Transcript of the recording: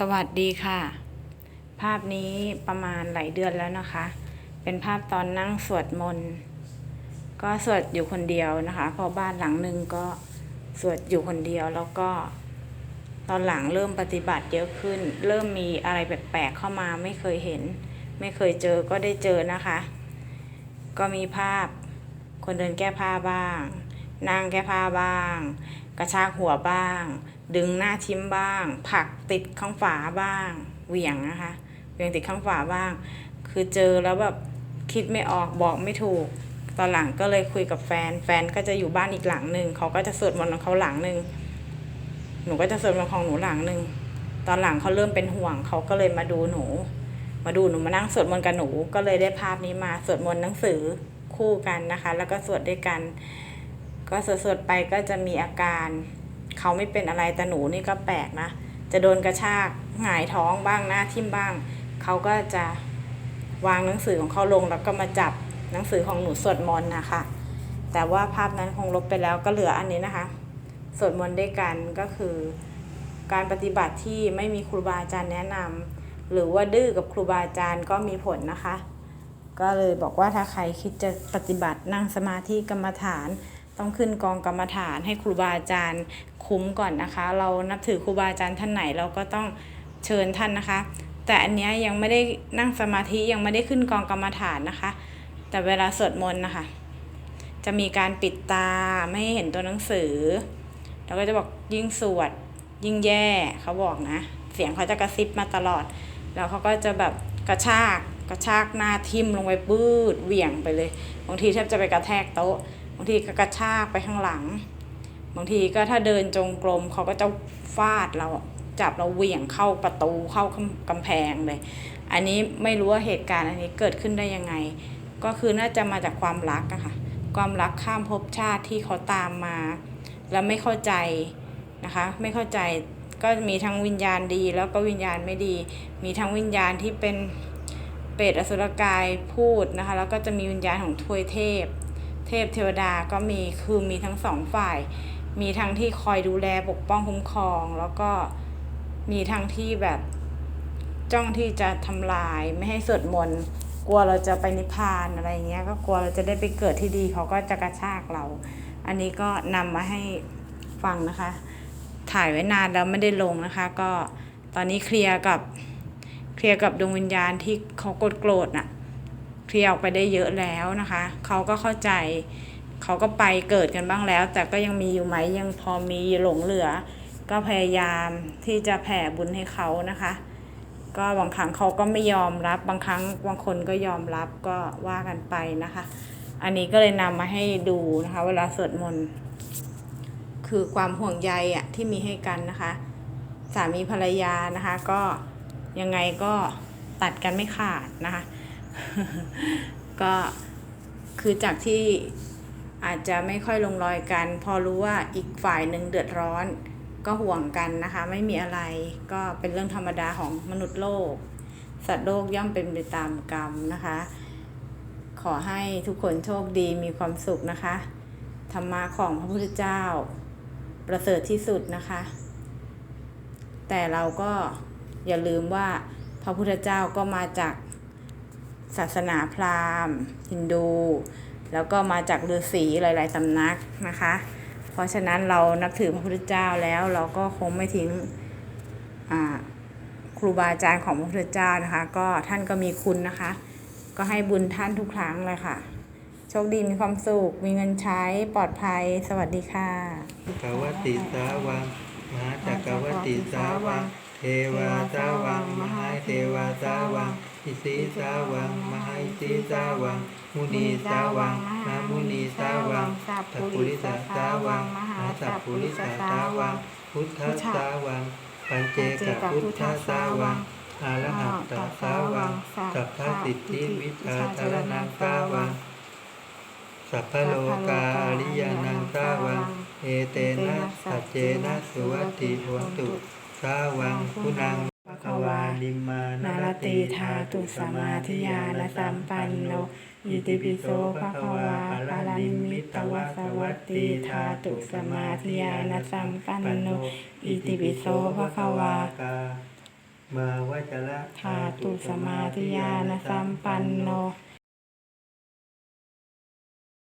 สวัสดีค่ะ ภาพนี้ประมาณหลายเดือนแล้วนะคะ เป็นภาพตอนนั่งสวดมนต์ก็สวดอยู่คนเดียวนะคะเพราะบ้านหลังหนึ่งก็สวดอยู่คนเดียวแล้วก็ ตอนหลังเริ่มปฏิบัติเยอะขึ้น เริ่มมีอะไรแปลกๆเข้ามาไม่เคยเห็น ไม่เคยเจอก็ได้เจอนะคะ ก็มีภาพคนเดินแก้ผ้าบ้างนั่งแก้ผ้าบ้าง กระชากหัวบ้าง ดึงหน้าทิมบ้าง ผักติดข้างฝาบ้าง เหวี่ยงนะคะเหวี่ยงติดข้างฝาบ้าง คือเจอแล้วแบบคิดไม่ออกบอกไม่ถูก ตอนหลังก็เลยคุยกับแฟน แฟนก็จะอยู่บ้านอีกหลังหนึ่งเขาก็จะสวดมนต์ของเขาหลังหนึ่งหนูก็จะสวดมนต์ของหนูหลังหนึ่งตอนหลังเขาเริ่มเป็นห่วงเขาก็เลยมาดูหนู มาดูหนูมานั่งสวดมนต์กับหนูก็เลยได้ภาพนี้มาสวดมนต์หนังสือคู่กันนะคะ แล้วก็สวดด้วยกัน ก็สวดๆไปก็จะมีอาการ เขาไม่เป็นอะไรแต่หนูนี่ก็แปลกนะ จะโดนกระชากหงายท้องบ้างหน้าทิ่มบ้าง เขาก็จะวางหนังสือของเขาลงแล้วก็มาจับหนังสือของหนูสวดมนต์นะคะ แต่ว่าภาพนั้นคงลบไปแล้วก็เหลืออันนี้นะคะ สวดมนต์ด้วยกันก็คือ การปฏิบัติที่ไม่มีครูบาอาจารย์แนะนำหรือว่าดื้อกับครูบาอาจารย์ก็มีผลนะคะ ก็เลยบอกว่าถ้าใครคิดจะปฏิบัตินั่งสมาธิกรรมฐาน ต้องขึ้นกองกรรมฐานให้ครูบาอาจารย์คุ้มก่อนนะคะ เรานับถือครูบาอาจารย์ท่านไหนเราก็ต้องเชิญท่านนะคะ แต่อันนี้ยยังไม่ได้นั่งสมาธิยังไม่ได้ขึ้นกองกรรมฐานนะคะ แต่เวลาสวดมนต์นะคะ จะมีการปิดตาไม่ให้เห็นตัวหนังสือ แล้วก็จะบอกยิ่งสวดยิ่งแย่เขาบอกนะ เสียงเขาจะกระซิบมาตลอด แล้วเขาก็จะแบบกระชากกระชากหน้าทิ่มลงไปปื้ดเหวี่ยงไปเลยบางทีแทบจะไปกระแทกโต๊ะ บางทีก็กระชากไปข้างหลัง บางทีก็ถ้าเดินจงกรมเขาก็จะฟาดเราจับเราเหวี่ยงเข้าประตูเข้ากำแพงเลย อันนี้ไม่รู้ว่าเหตุการณ์อันนี้เกิดขึ้นได้ยังไง ก็คือน่าจะมาจากความรักอะค่ะ ความรักข้ามภพชาติที่เขาตามมา แล้วไม่เข้าใจนะคะ ไม่เข้าใจก็มีทั้งวิญญาณดีแล้วก็วิญญาณไม่ดี มีทั้งวิญญาณที่เป็นเปรตอสุรกายพูดนะคะ แล้วก็จะมีวิญญาณของทวยเทพ เทพเทวดาก็มีคือมีทั้งสองฝ่าย มีทั้งที่คอยดูแลปกป้องคุ้มครอง แล้วก็มีทั้งที่แบบจ้องที่จะทำลายไม่ให้สวดมนต์กลัวเราจะไปนิพพานอะไรเงี้ย ก็กลัวเราจะได้ไปเกิดที่ดีเขาก็จะกระชากเรา อันนี้ก็นำมาให้ฟังนะคะ ถ่ายไว้นานแล้วไม่ได้ลงนะคะ ก็ตอนนี้เคลียร์กับเคลียร์กับดวงวิญญาณที่เขากดโกรธน่ะ เคลียร์ออกไปได้เยอะแล้วนะคะเขาก็เข้าใจเขาก็ไปเกิดกันบ้างแล้ว แต่ก็ยังมีอยู่ไหมยังพอมีหลงเหลือ ก็พยายามที่จะแผ่บุญให้เขานะคะ ก็บางครั้งเขาก็ไม่ยอมรับบางครั้งบางคนก็ยอมรับก็ว่ากันไปนะคะ อันนี้ก็เลยนำมาให้ดูนะคะ เวลาสวดมนต์คือความห่วงใยอะที่มีให้กันนะคะ สามีภรรยานะคะ ก็ยังไงก็ตัดกันไม่ขาดนะคะ ก็คือจากที่อาจจะไม่ค่อยลงรอยกัน พอรู้ว่าอีกฝ่ายหนึ่งเดือดร้อน ก็ห่วงกันนะคะ ไม่มีอะไรก็เป็นเรื่องธรรมดาของมนุษย์โลก สัตว์โลกย่อมเป็นไปตามกรรมนะคะ ขอให้ทุกคนโชคดีมีความสุขนะคะ ธรรมะของพระพุทธเจ้า ประเสริฐที่สุดนะคะ แต่เราก็อย่าลืมว่าพระพุทธเจ้าก็มาจาก ศาสนาพราหมณ์ฮินดู แล้วก็มาจากฤาษีหลายๆสำนักนะคะ เพราะฉะนั้นเรานับถือพระพุทธเจ้าแล้วเราก็คงไม่ทิ้งครูบาอาจารย์ของพระพุทธเจ้านะคะ ก็ท่านก็มีคุณนะคะ ก็ให้บุญท่านทุกครั้งเลยค่ะ โชคดีมีความสุข มีเงินใช้ปลอดภัย สวัสดีค่ะกวติสาวังมหาจักรวติสาวัง เทวาสาวัง มหาเทวาสาวังอิสีสาวัง มหาอิสีสาวัง มุนีสาวังนามุนีสาวังสัพพุริสสาวัง มหาสัพพุริสสาวัง พุทธสาวัง ปัญเจกพุทธสาวังอาระหัตตสาวัง สัพพสิทธิวิชาจารนังสาวัง สัพพโลกาอริยานังสาวัง เอเตนะสัจเจนะสุวัตติโหนตุ สาวังคุณังภควานิมานารติธาตุสมาธิยายานะสัมปันโนโนอิติปิโสภควาวาระระนิมิตวสวัตติธาตุสมาธิยายานะสัมปันโนโนอิติปิโสภความาวจระธาตุสมาธิยานสัมปันโน